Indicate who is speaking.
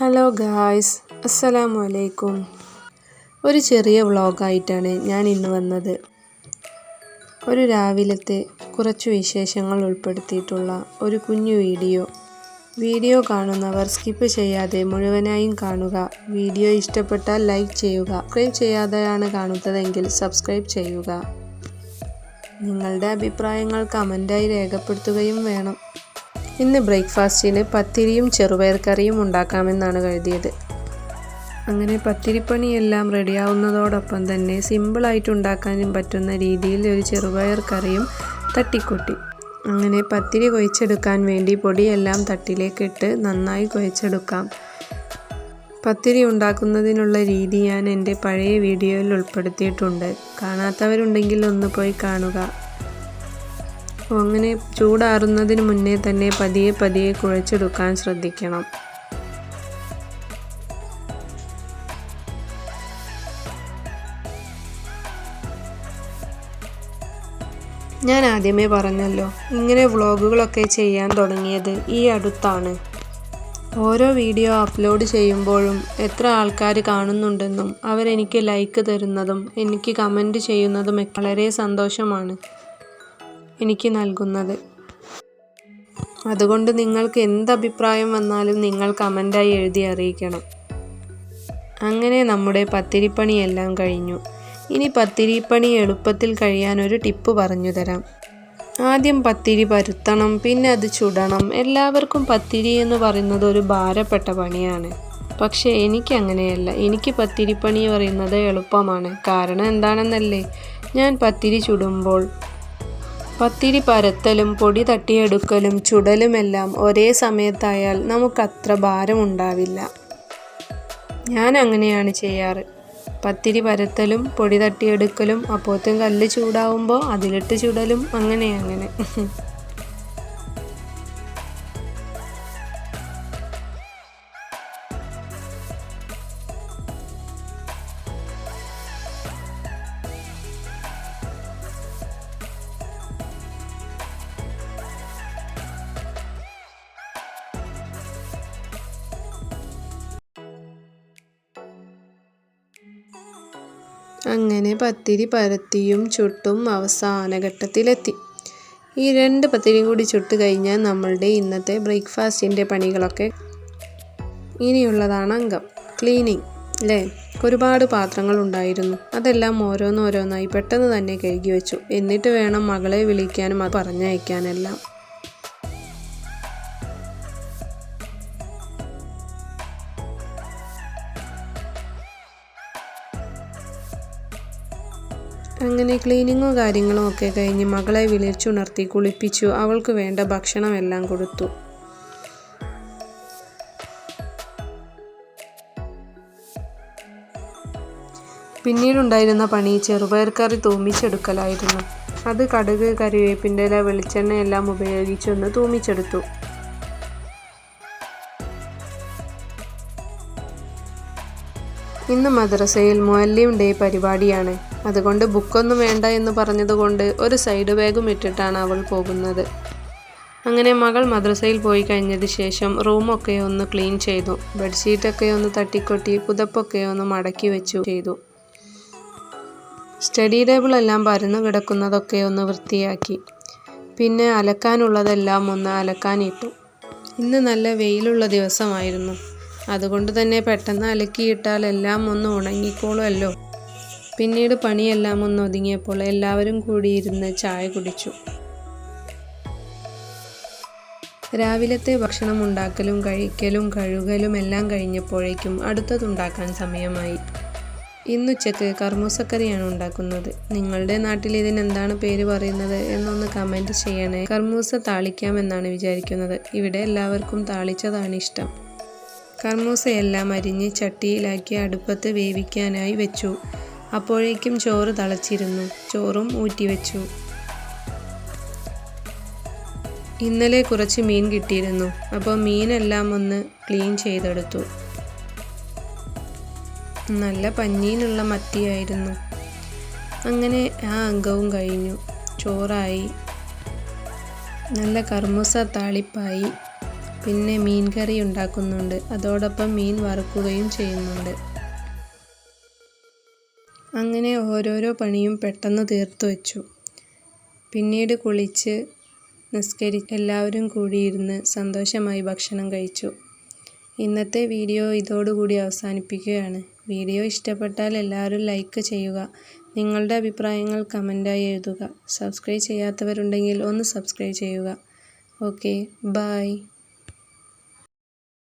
Speaker 1: Hello guys അസ്സലാമു അലൈക്കും ഒരു ചെറിയ വ്ളോഗായിട്ടാണ് ഞാൻ ഇന്ന് വന്നത്. ഒരു രാവിലത്തെ കുറച്ച് വിശേഷങ്ങൾ ഉൾപ്പെടുത്തിയിട്ടുള്ള ഒരു കുഞ്ഞു വീഡിയോ. വീഡിയോ കാണുന്നവർ സ്കിപ്പ് ചെയ്യാതെ മുഴുവനായും കാണുക. വീഡിയോ ഇഷ്ടപ്പെട്ടാൽ ലൈക്ക് ചെയ്യുക. സബ്സ്ക്രൈബ് ചെയ്യാതെയാണ് കാണുന്നതെങ്കിൽ സബ്സ്ക്രൈബ് ചെയ്യുക. നിങ്ങളുടെ അഭിപ്രായങ്ങൾ കമന്റായി രേഖപ്പെടുത്തുകയും വേണം. ഇന്ന് ബ്രേക്ക്ഫാസ്റ്റിന് പത്തിരിയും ചെറുപയർ കറിയും ഉണ്ടാക്കാമെന്നാണ് കരുതിയത്. അങ്ങനെ പത്തിരിപ്പണിയെല്ലാം റെഡിയാവുന്നതോടൊപ്പം തന്നെ സിമ്പിളായിട്ട് ഉണ്ടാക്കാനും പറ്റുന്ന രീതിയിൽ ഒരു ചെറുപയർ കറിയും തട്ടിക്കൊട്ടി. അങ്ങനെ പത്തിരി കുഴച്ചെടുക്കാൻ വേണ്ടി പൊടിയെല്ലാം തട്ടിലേക്കിട്ട് നന്നായി കുഴച്ചെടുക്കാം. പത്തിരി ഉണ്ടാക്കുന്നതിനുള്ള രീതി ഞാൻ എന്റെ പഴയ വീഡിയോയിൽ ഉൾപ്പെടുത്തിയിട്ടുണ്ട്. കാണാത്തവരുണ്ടെങ്കിൽ ഒന്ന് പോയി കാണുക. അങ്ങനെ ചൂടാറുന്നതിന് മുന്നേ തന്നെ പതിയെ പതിയെ കുഴച്ചെടുക്കാൻ ശ്രദ്ധിക്കണം. ഞാൻ ആദ്യമേ പറഞ്ഞല്ലോ ഇങ്ങനെ വ്ളോഗുകളൊക്കെ ചെയ്യാൻ തുടങ്ങിയത് ഈ അടുത്താണ്. ഓരോ വീഡിയോ അപ്ലോഡ് ചെയ്യുമ്പോഴും എത്ര ആൾക്കാർ കാണുന്നുണ്ടെന്നും അവരെനിക്ക് ലൈക്ക് തരുന്നതും എനിക്ക് കമന്റ് ചെയ്യുന്നതും വളരെ സന്തോഷമാണ്. എനിക്ക് നൽകുന്നത്. അതുകൊണ്ട് നിങ്ങൾക്ക് എന്ത് അഭിപ്രായം വന്നാലും നിങ്ങൾ കമന്റായി എഴുതി അറിയിക്കണം. അങ്ങനെ നമ്മുടെ പത്തിരിപ്പണിയെല്ലാം കഴിഞ്ഞു. ഇനി പത്തിരിപ്പണി എളുപ്പത്തിൽ കഴിയാൻ ഒരു ടിപ്പ് പറഞ്ഞു തരാം. ആദ്യം പത്തിരി പരുത്തണം പിന്നെ അത് ചുടണം. എല്ലാവർക്കും പത്തിരി എന്ന് പറയുന്നത് ഒരു ഭാരപ്പെട്ട പണിയാണ്. പക്ഷേ എനിക്ക് അങ്ങനെയല്ല. എനിക്ക് പത്തിരിപ്പണി പറയുന്നത് എളുപ്പമാണ്. കാരണം എന്താണെന്നല്ലേ? ഞാൻ പത്തിരി ചുടുമ്പോൾ പത്തിരി പരത്തലും പൊടി തട്ടിയെടുക്കലും ചുടലുമെല്ലാം ഒരേ സമയത്തായാൽ നമുക്കത്ര ഭാരമുണ്ടാവില്ല. ഞാൻ അങ്ങനെയാണ് ചെയ്യാറ്. പത്തിരി പരത്തലും പൊടി തട്ടിയെടുക്കലും അപ്പോഴത്തും കല്ല് ചൂടാവുമ്പോൾ അതിലിട്ട് ചുടലും അങ്ങനെ അങ്ങനെ. അങ്ങനെ പത്തിരി പരത്തിയും ചുട്ടും അവസാന ഘട്ടത്തിലെത്തി. ഈ രണ്ട് പത്തിരിയും കൂടി ചുട്ട് കഴിഞ്ഞാൽ നമ്മളുടെ ഇന്നത്തെ ബ്രേക്ക്ഫാസ്റ്റിന്റെ പണികളൊക്കെ ഇനിയുള്ളതാണ് അംഗം. ക്ലീനിങ് അല്ലേ ഒരുപാട് പാത്രങ്ങൾ ഉണ്ടായിരുന്നു. അതെല്ലാം ഓരോന്നോരോന്നായി പെട്ടെന്ന് തന്നെ കഴുകി വെച്ചു. എന്നിട്ട് വേണം മകളെ വിളിക്കാനും അത് പറഞ്ഞയക്കാനെല്ലാം. അങ്ങനെ ക്ലീനിങ്ങും കാര്യങ്ങളും ഒക്കെ കഴിഞ്ഞ് മകളെ വിളിച്ചുണർത്തി കുളിപ്പിച്ചു. അവൾക്ക് വേണ്ട ഭക്ഷണമെല്ലാം കൊടുത്തു. പിന്നീടുണ്ടായിരുന്ന പണി ചെറുപയർ കറി തൂമിച്ചെടുക്കലായിരുന്നു. അത് കടുക് കറിവേപ്പിന്റെ വെളിച്ചെണ്ണയെല്ലാം ഉപയോഗിച്ചൊന്ന് തൂമിച്ചെടുത്തു. ഇന്ന് മദ്രസയിൽ മുഅല്ലിം ഡേ പരിപാടിയാണ്. അതുകൊണ്ട് ബുക്കൊന്നും വേണ്ട എന്ന് പറഞ്ഞതുകൊണ്ട് ഒരു സൈഡ് ബാഗും ഇട്ടിട്ടാണ് അവൾ പോകുന്നത്. അങ്ങനെ മകൾ മദ്രസയിൽ പോയി കഴിഞ്ഞത് ശേഷം റൂമൊക്കെ ഒന്ന് ക്ലീൻ ചെയ്തു. ബെഡ്ഷീറ്റൊക്കെ ഒന്ന് തട്ടിക്കൊട്ടി പുതപ്പൊക്കെ ഒന്ന് മടക്കി വെച്ചു ചെയ്തു. സ്റ്റഡി ടേബിളെല്ലാം പരന്നു കിടക്കുന്നതൊക്കെ ഒന്ന് വൃത്തിയാക്കി. പിന്നെ അലക്കാനുള്ളതെല്ലാം ഒന്ന് അലക്കാനിട്ടു. ഇന്ന് നല്ല വെയിലുള്ള ദിവസമായിരുന്നു. അതുകൊണ്ട് തന്നെ പെട്ടെന്ന് അലക്കിയിട്ടാൽ എല്ലാം ഒന്ന് ഉണങ്ങിക്കോളുമല്ലോ. പിന്നീട് പണിയെല്ലാം ഒന്ന് ഒതുങ്ങിയപ്പോൾ എല്ലാവരും കൂടിയിരുന്ന് ചായ കുടിച്ചു. രാവിലത്തെ ഭക്ഷണം ഉണ്ടാക്കലും കഴിക്കലും കഴുകലും എല്ലാം കഴിഞ്ഞപ്പോഴേക്കും അടുത്തതുണ്ടാക്കാൻ സമയമായി. ഇന്നുച്ചക്ക് കർമൂസക്കറിയാണ് ഉണ്ടാക്കുന്നത്. നിങ്ങളുടെ നാട്ടിൽ ഇതിനെന്താണ് പേര് പറയുന്നത് എന്നൊന്ന് കമന്റ് ചെയ്യണേ. കർമൂസ താളിക്കാമെന്നാണ് വിചാരിക്കുന്നത്. ഇവിടെ എല്ലാവർക്കും താളിച്ചതാണ് ഇഷ്ടം. കർമൂസയെല്ലാം അരിഞ്ഞ് ചട്ടിയിലാക്കി അടുപ്പത്ത് വേവിക്കാനായി വെച്ചു. അപ്പോഴേക്കും ചോറ് തളച്ചിരുന്നു. ചോറും ഊറ്റിവെച്ചു ഇന്നലെ കുറച്ച് മീൻ കിട്ടിയിരുന്നു. അപ്പോൾ മീനെല്ലാം ഒന്ന് ക്ലീൻ ചെയ്തെടുത്തു. നല്ല പഞ്ഞീനുള്ള മത്തിയായിരുന്നു. അങ്ങനെ ആ അംഗവും കഴിഞ്ഞു. ചോറായി. നല്ല കർമ്മൂസ താളിപ്പായി. പിന്നെ മീൻ കറി ഉണ്ടാക്കുന്നുണ്ട്. അതോടൊപ്പം മീൻ വറുക്കുകയും ചെയ്യുന്നുണ്ട്. അങ്ങനെ ഓരോരോ പണിയും പെട്ടെന്ന് തീർത്തു വെച്ചു. പിന്നീട് കുളിച്ച് നിസ്കരി എല്ലാവരും കൂടിയിരുന്ന് സന്തോഷമായി ഭക്ഷണം കഴിച്ചു. ഇന്നത്തെ വീഡിയോ ഇതോടുകൂടി അവസാനിപ്പിക്കുകയാണ്. വീഡിയോ ഇഷ്ടപ്പെട്ടാൽ എല്ലാവരും ലൈക്ക് ചെയ്യുക. നിങ്ങളുടെ അഭിപ്രായങ്ങൾ കമന്റായി എഴുതുക. സബ്സ്ക്രൈബ് ചെയ്യാത്തവരുണ്ടെങ്കിൽ ഒന്ന് സബ്സ്ക്രൈബ് ചെയ്യുക. Okay bye